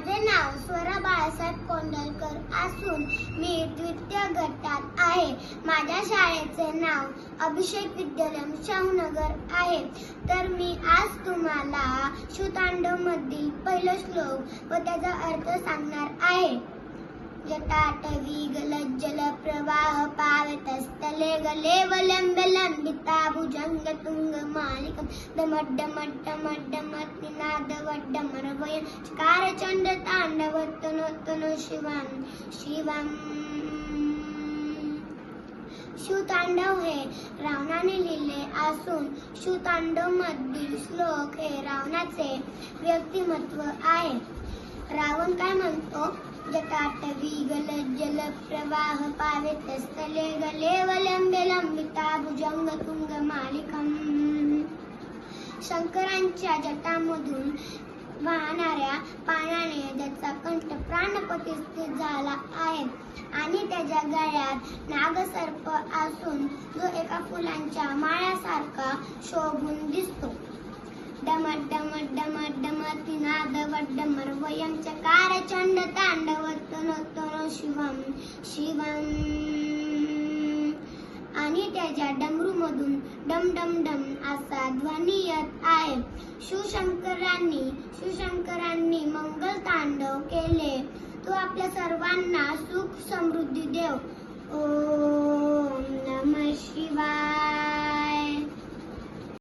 माझे नाव स्वरा बाळसाहेब कोंडलकर असून मी द्वितीय गटात आहे. माझ्या शाळेचे नाव अभिषेक विद्यालय शाहूनगर आहे. तर मी आज तुम्हाला श्रुतांडवमधील मधील पहिलं श्लोक व त्याचा अर्थ सांगणार आहे. जटाटवी जलप्रवाह प्रवाह असते गले वलंब लंबिता भुजंग तुंग मालिकम दमट दमट दमट दमट निनाद वड्डमरवय कार चंद्र तांडव तनो तनो शिवम. शिवम शिवतांडव हे रावणाने लिहिले असून शिवतांडव मधील श्लोक हे रावणाचे व्यक्तिमत्व आहे. रावण काय म्हणतो? जटाटवी गल जल प्रवाह पावेत स्थले गले वलंबे लंबिता भुजंग तुंग मालिकम शंकरांच्या जटामधून वाहणाऱ्या पाण्याने त्याचा कंठ प्राणपती स्थित झाला आहे. आणि त्याच्या गळ्यात नागसर्प असून जो एका फुलांच्या माळ्यासारखा शोभून दिसतो. डमट डमट डमट डमट नाद वड्डमर वयं शिवम शिवम. आणि त्याच्या डमरू मधून डम डम डम असा ध्वनी येत आहे. शिवशंकरांनी शिवशंकरांनी मंगल तांडव केले. तो आपल्या सर्वांना सुख समृद्धी देव. ओम नमः